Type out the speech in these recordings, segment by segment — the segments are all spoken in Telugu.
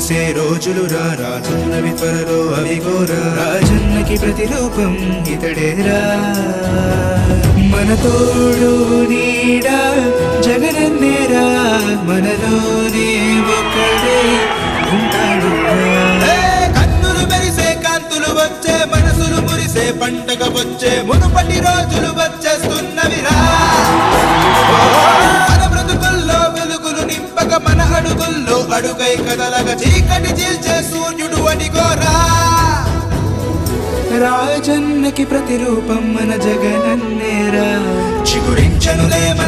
చిరునవ్వులు రోజులు రా రాజున్నవి త్వరలో అవిగోరా రాజన్నకి ప్రతిరూపం ఇతడేరా మన తోడు నీడా జగనన్నేరా మనలోనే ఒక్కడే ఉంటాడు కన్నులు మెరిసే కాంతులు వచ్చే మనసులు మురిసే పండగ వచ్చే మునుపటి రోజులు అడుగుల్లో అడుగై కదలగ చీకటి చీల్చే సూర్యుడు అడిగోరా రాజన్నకి ప్రతిరూపం మన జగనన్నేరా. చిగురించనులే మన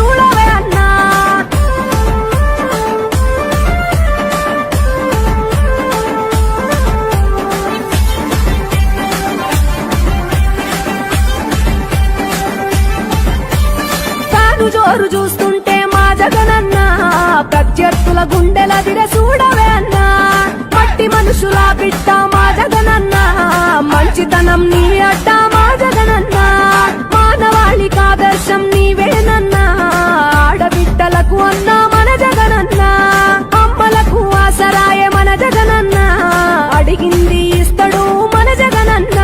జోరు చూస్తుంటే మా జగనన్న ప్రత్యర్థుల గుండెల దిర చూడవే అన్న. మట్టి మనుషుల బిడ్డ మా జగనన్న మంచితనం నీ అడ్డ మా జగనన్న. మానవాళిక ఆదర్శం నీవేనన్నా ఆడబిడ్డలకు అన్నా మన జగనన్న. అమ్మలకు ఆసరాయ మన జగనన్న అడిగింది ఇస్తడు మన జగనన్న.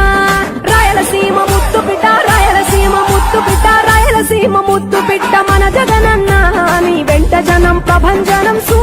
రాయలసీమ ముత్తు బిడ్డ రాయలసీమ ముత్తు బిడ్డ రాయలసీమ ముత్తు బిడ్డ మన జగనన్నా నీ వెంట జనం ప్రభంజనం చూడ